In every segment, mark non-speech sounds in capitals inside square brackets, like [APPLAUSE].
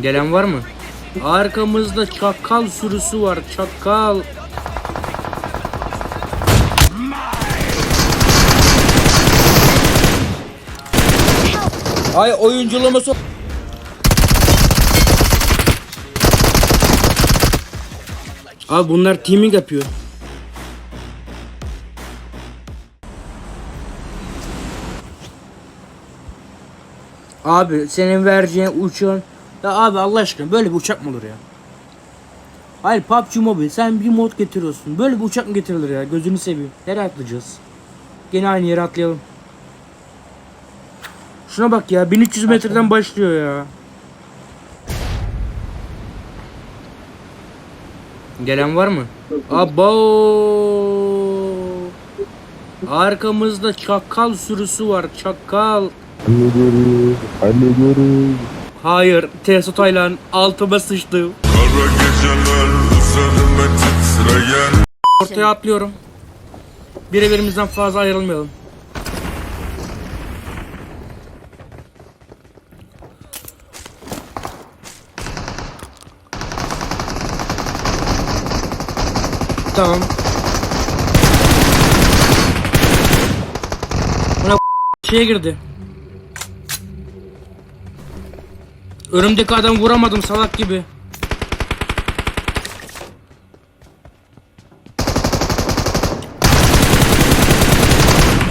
Gelen var mı? Arkamızda çakal sürüsü var. Çakal. Ay oyunculuğumu so... Abi bunlar teaming yapıyor. Abi senin vereceğin uçağın ya abi Allah aşkına böyle bir uçak mı olur ya? Hayır PUBG Mobile sen bir mod getiriyorsun. Böyle bir uçak mı getirilir ya? Gözünü seveyim. Nereye atlayacağız? Gene aynı yere atlayalım. Şuna bak ya 1300 metreden başlıyor ya. Gelen var mı? Abo! Arkamızda çakal sürüsü var. Çakal. Hallediyoruz, hallediyoruz. Hayır, Teso Taylan altıma sıçtı. Kara geceler üzerime titreyen Ortaya atlıyorum. Birbirimizden fazla ayrılmayalım. Tamam. Buna şeye girdi. Önümdeki adam vuramadım salak gibi.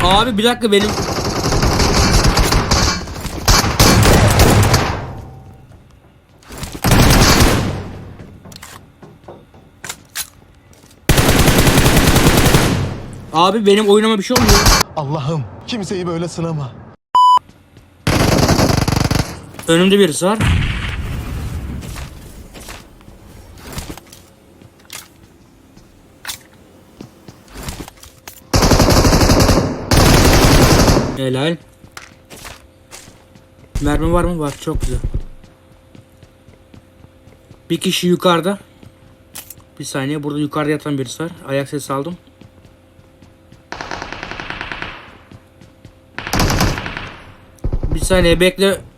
Abi bir dakika benim Abi benim oyunuma bir şey oluyor. Allah'ım kimseyi böyle sınama. Önümde birisi var. Helal. Mermi var mı? Var. Çok güzel. Bir kişi yukarıda. Bir saniye. Burada yukarıda yatan birisi var. Ayak sesi aldım. Bir saniye bekle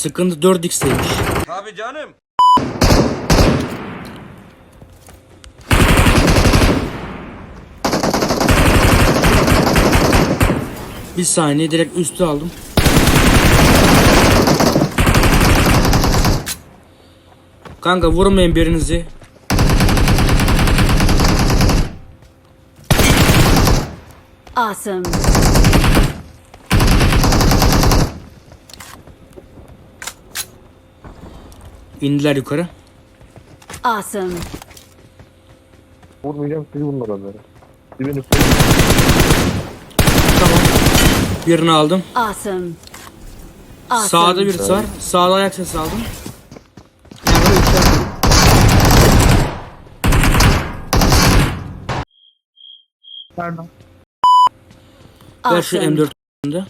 Sıkıntı 4x'teymiş. Tabii canım. Bir saniye direkt üstü aldım. Kanka vurmayın birinizi. Awesome. İndiler yukarı. Awesome. Vurmayacağım siz vurun adamları. Dibini Tamam. Birini aldım. Awesome. Awesome. Sağda birisi var. Sağda ayak sesi aldım. Ya böyle içeride. Ver şu Awesome. M4'ünde.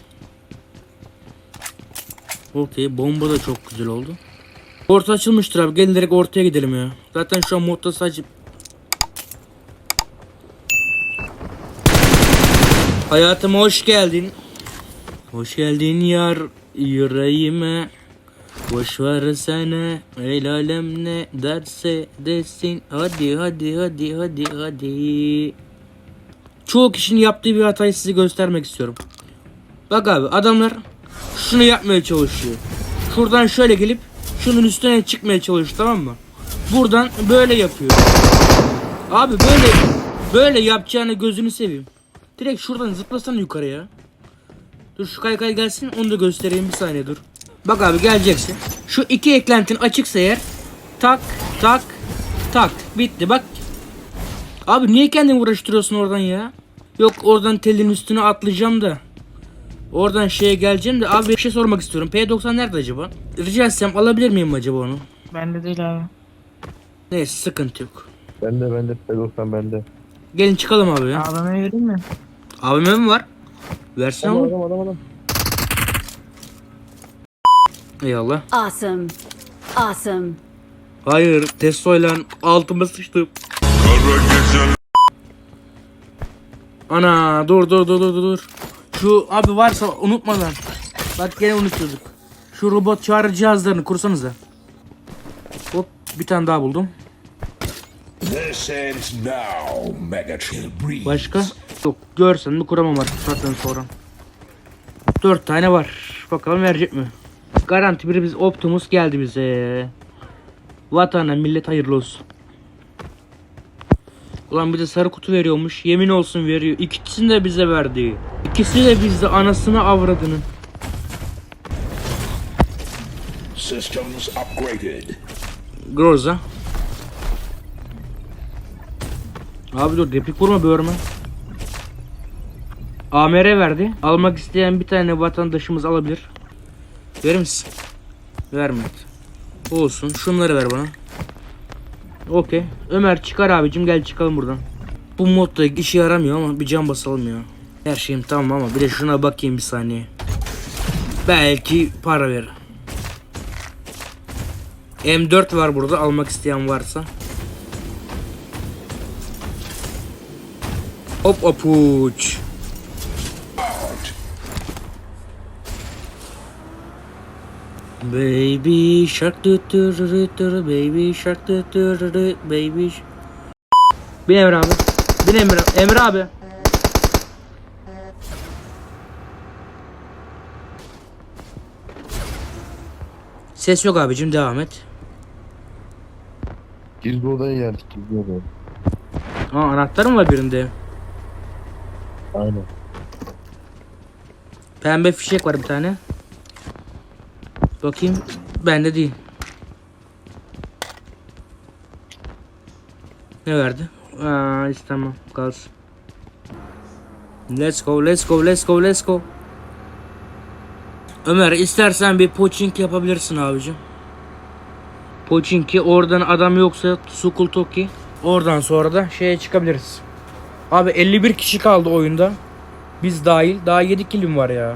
Okey bomba da çok güzel oldu. Orta açılmıştır abi. Gelin direkt ortaya gidelim ya. Zaten şu an modda sadece... Hayatıma hoş geldin. Hoş geldin yar yüreğime. Boş ver sana el alem ne derse desin. Hadi hadi hadi hadi hadi. Çoğu kişinin yaptığı bir hatayı size göstermek istiyorum. Bak abi adamlar şunu yapmaya çalışıyor. Şuradan şöyle gelip şunun üstüne çıkmaya çalışıyor tamam mı? Buradan böyle yapıyor. Abi böyle böyle yapacağını gözünü seveyim. Direkt şuradan zıplasana yukarıya. Dur şu kaykay gelsin onu da göstereyim bir saniye dur. Bak abi geleceksin. Şu iki eklentin açıksa eğer tak tak tak bitti bak. Abi niye kendini uğraştırıyorsun oradan ya? Yok oradan telin üstüne atlayacağım da. Oradan şeye geleceğim de abi bir şey sormak istiyorum. P90 nerede acaba? Rica etsem alabilir miyim acaba onu? Bende değil abi. Neyse sıkıntı yok. Bende bende P90 bende. Gelin çıkalım abi ya. Ağlamaya vereyim mi? Abime mi var? Versene Adam oğlum. adam adam adam. Eyvallah. Awesome. Awesome. Hayır Testo'yla altıma sıçtım. Ana dur dur dur dur dur. Şu abi varsa unutmadan. Bak gene unutuyorduk. Şu robot çağrı cihazlarını kursanıza. Hop bir tane daha buldum. Başka? Yok görsen mi kuramam artık zaten sonra. Dört tane var. Bakalım verecek mi? Garanti biri biz Optimus geldi bize. Vatana millet hayırlı olsun. Ulan bize sarı kutu veriyormuş. Yemin olsun veriyor. İkisini de bize verdi. İkisi de bizde anasını avradını. Systems upgraded. Groza. Abi dur replik vurma böğürme. AMR verdi. Almak isteyen bir tane vatandaşımız alabilir. Verir misin? Vermedi. Olsun. Şunları ver bana. Okey. Ömer çıkar abicim gel çıkalım buradan. Bu modda işe yaramıyor ama bir can basalım ya. Her şeyim tamam ama bir de şuna bakayım bir saniye. Belki para verir. M4 var burada almak isteyen varsa. Hop hop Baby shark du du du du, baby shark du du du, baby Bin Emre abi. Bin Emre, Emre abi. Ses yok abicim devam et. Gizli odaya geldik gizli odaya. Aa anahtar mı var birinde? Aynen. Pembe fişek var bir tane. Bakayım. Bende değil. Ne verdi? Aa istemem. Kalsın. Let's go, let's go, let's go, let's go. Ömer istersen bir poaching yapabilirsin abicim. Poaching'i oradan adam yoksa Sukul Toki. Oradan sonra da şeye çıkabiliriz. Abi 51 kişi kaldı oyunda. Biz dahil. Daha 7 kilim var ya.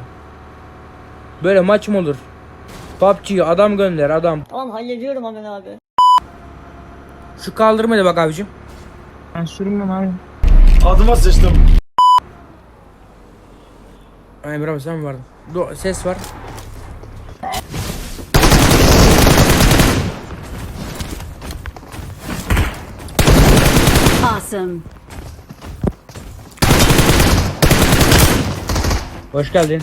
Böyle maç mı olur? PUBG'ye adam gönder adam. Tamam hallediyorum hemen abi. Şu kaldırmaya bak abicim. Ben sürünmem abi. Ay bravo sen mi vardın? Do ses var. Awesome. Hoş geldin.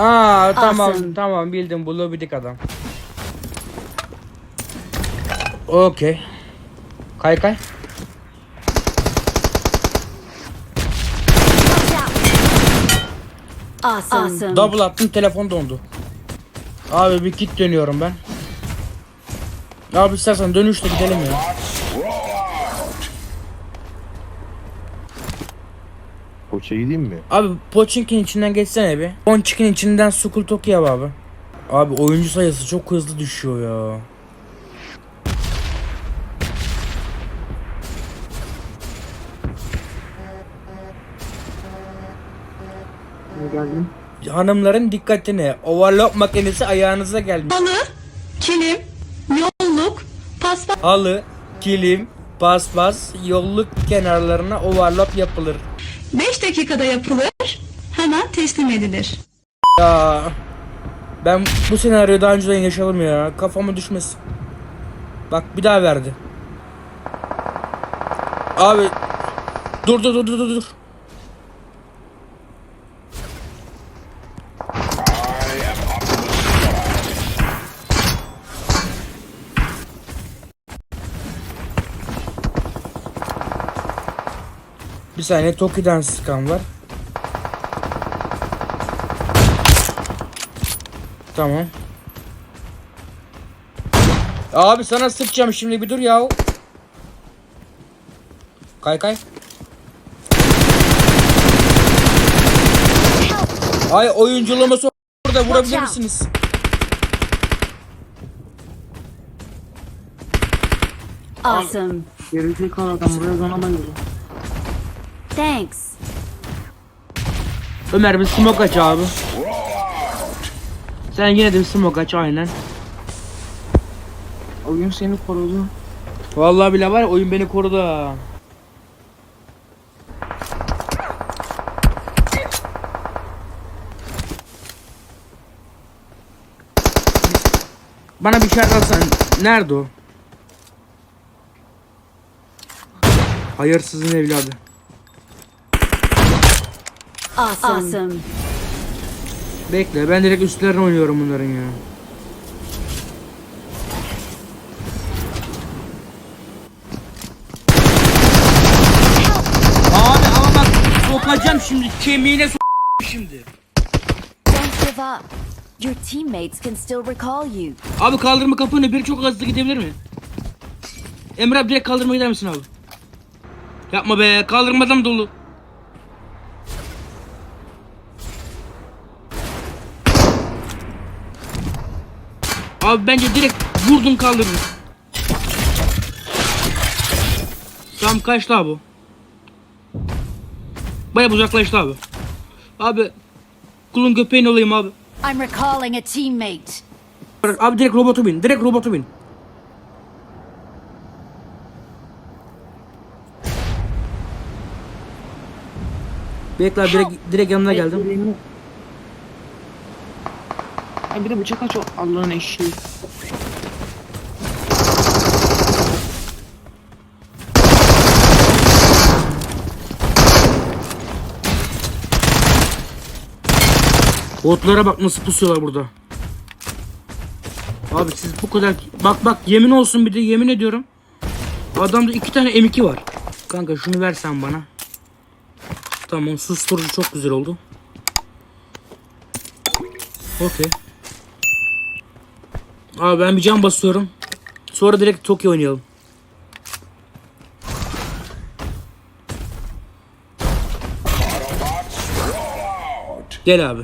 Aa tamam Awesome. tamam bildim bu lobidik adam. Okey. Kay kay. Awesome. Awesome. Double attım telefon dondu. Abi bir kit dönüyorum ben. Abi istersen dönüşte gidelim ya. Koça gideyim mi? Abi Pochinki'nin içinden geçsene bir. Ponçik'in içinden Sukul Toki yap abi. Abi oyuncu sayısı çok hızlı düşüyor ya. Geldim. Hanımların dikkatine overlock makinesi ayağınıza gelmiş. Halı, kilim, yolluk, paspas Halı, kilim, paspas, yolluk kenarlarına overlock yapılır. 5 dakikada yapılır, hemen teslim edilir. Ya ben bu senaryoyu daha önceden yaşadım ya. Kafama düşmesin. Bak bir daha verdi. Abi dur dur dur dur dur. saniye Toki'den sıkan var. Tamam. Abi sana sıkacağım şimdi bir dur ya. Kay kay. Ay oyunculuğumu so burada vurabilir misiniz? Awesome. Gerizekalı adam buraya zona bayıldı. Thanks. Ömer bir smoke aç abi. Sen yine de bir smoke aç aynen. Oyun seni korudu. Vallahi bile var ya, oyun beni korudu ha. Bana bir şarkı alsan. Nerede o? Hayırsızın evladı. Awesome. Awesome. Bekle ben direkt üstlerine oynuyorum bunların ya. Abi ama bak sokacağım şimdi kemiğine so şimdi. Don't give up. Your teammates can still recall you. Abi kaldırma kapını biri çok hızlı gidebilir mi? Emre abi direkt kaldırma gider misin abi? Yapma be kaldırmadan dolu. Abi bence direkt vurdun kaldırdın. Tam kaçtı abi. Baya uzaklaştı abi. Abi kulun köpeğin olayım abi. I'm recalling a teammate. Abi direkt robotu bin. Direkt robotu bin. Bekle abi direkt, direkt yanına geldim. Ay bir de bıçak aç o Allah'ın eşeği. Botlara bak nasıl pusuyorlar burada. Abi siz bu kadar... Bak bak yemin olsun bir de yemin ediyorum. Adamda iki tane M2 var. Kanka şunu versen bana. Tamam susturucu çok güzel oldu. Okey. Abi ben bir cam basıyorum. Sonra direkt Tokyo oynayalım. Gel abi.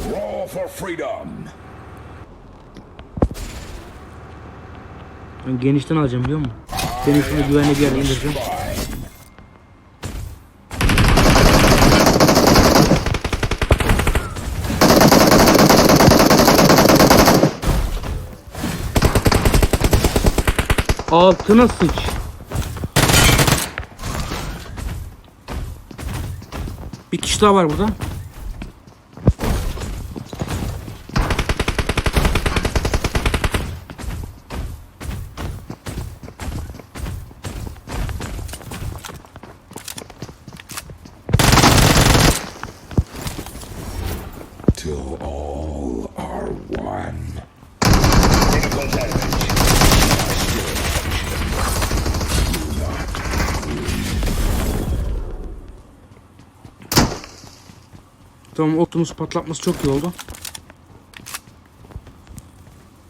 Roll for freedom. Ben genişten alacağım biliyor musun? Seni şunu güvenli bir yere indireceğim. Altına sıç. Bir kişi daha var burada. Tamam otumuz patlatması çok iyi oldu.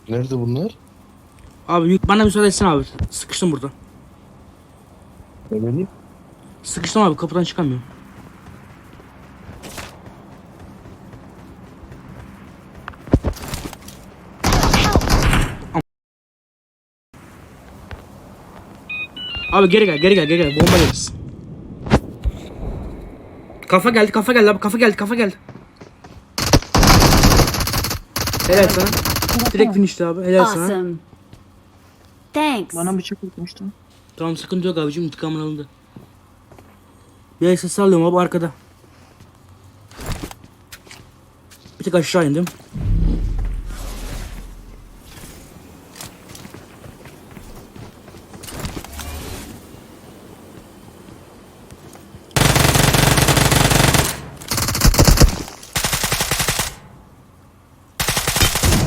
Nerede bunlar? Abi yük- bana müsaade etsin abi. Sıkıştım burada. Bileyim. Sıkıştım abi kapıdan çıkamıyorum. Abi geri gel geri gel geri gel bomba yeriz. Kafa geldi kafa geldi abi kafa geldi kafa geldi. Helal sana. Direkt finishti abi helal sana. Awesome. Thanks. Bana bıçak atmıştı. Tamam sıkıntı yok abicim intikamın alındı. Bir alıyorum abi arkada. Bir tık aşağı indim.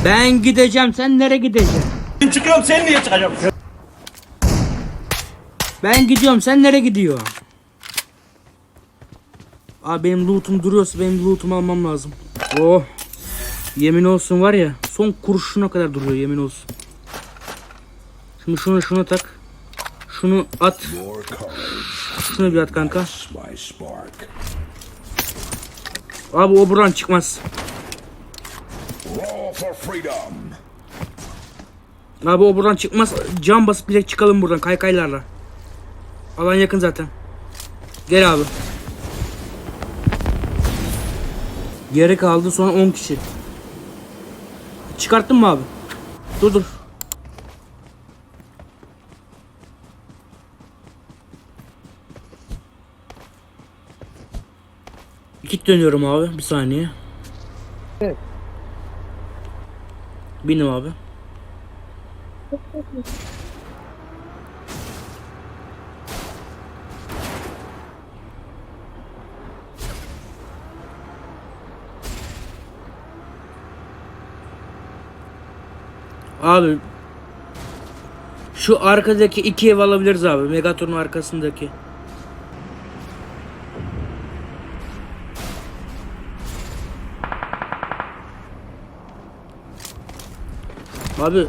Ben gideceğim sen nereye gideceksin? Çıkıyorum sen niye çıkacaksın? Ben gidiyorum sen nereye gidiyorsun? Abi benim lootum duruyorsa benim lootumu almam lazım. Oh. Yemin olsun var ya son kurşuna kadar duruyor yemin olsun. Şimdi şunu şuna tak. Şunu at. Şunu bir at kanka. Abi o buradan çıkmaz. Roll for freedom. Abi o buradan çıkmaz. Cam basıp direkt çıkalım buradan kaykaylarla. Alan yakın zaten. Gel abi. Geri kaldı son 10 kişi. Çıkarttın mı abi? Dur dur. Git dönüyorum abi bir saniye. Binim abi. Abi şu arkadaki iki ev alabiliriz abi. Megatron'un arkasındaki. Abi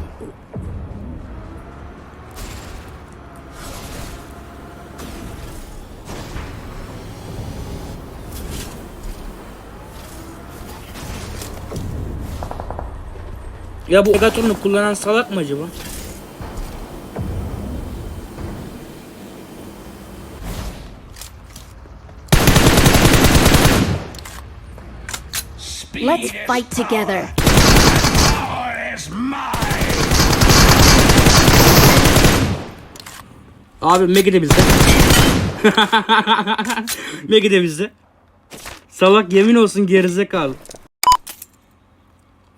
Ya bu Megatron'u kullanan salak mı acaba? Let's fight together. Abi Megi de bizde. [LAUGHS] Megi de bizde. Salak yemin olsun gerizekalı.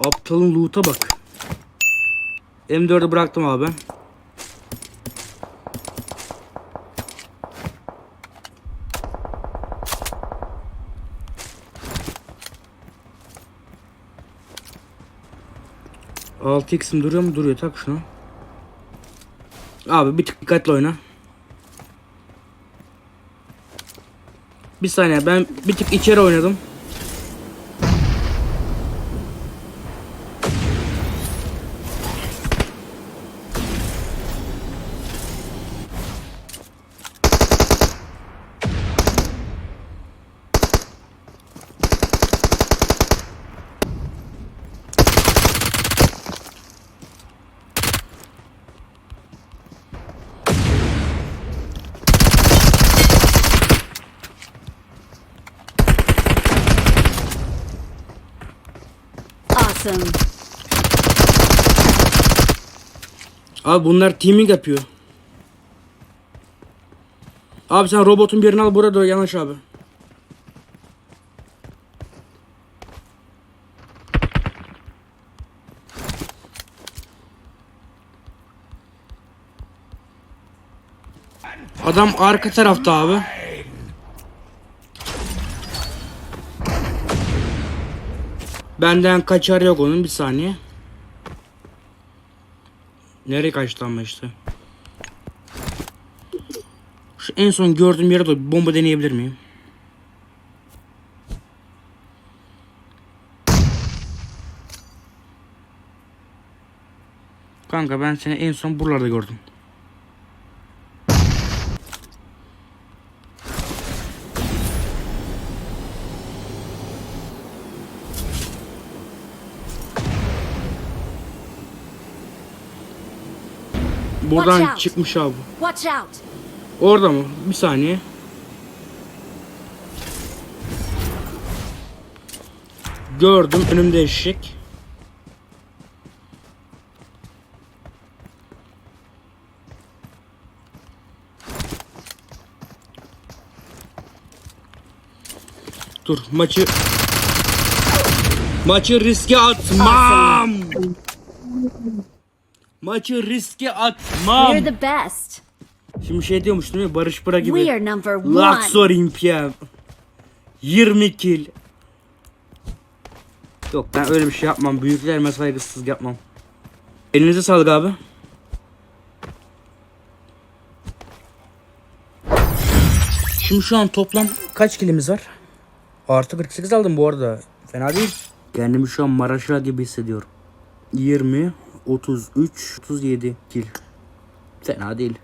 Aptalın loot'a bak. M4'ü bıraktım abi. Altı x'im duruyor mu? Duruyor. Tak şunu. Abi bir tık dikkatli oyna. Bir saniye ben bir tık içeri oynadım. Abi bunlar teaming yapıyor. Abi sen robotun birini al burada yanlış abi. Adam arka tarafta abi. Benden kaçar yok onun bir saniye. Nereye kaçtı ama işte. Şu en son gördüğüm yere bir bomba deneyebilir miyim? Kanka ben seni en son buralarda gördüm. Buradan Watch out. çıkmış abi. Watch out. Orada mı? Bir saniye. Gördüm önümde eşek. Dur maçı Maçı riske atmam. Maçı riske atmam. We're the best. Şimdi şey diyormuş değil mi? Barış Bıra gibi. We are number one. Luxor Impian. 20 kill. Yok ben öyle bir şey yapmam. Büyüklerime saygısız yapmam. Elinize sağlık abi. Şimdi şu an toplam kaç kilimiz var? Artı 48 aldım bu arada. Fena değil. Kendimi şu an Maraşa gibi hissediyorum. 20, 33, 37 kill. Fena değil.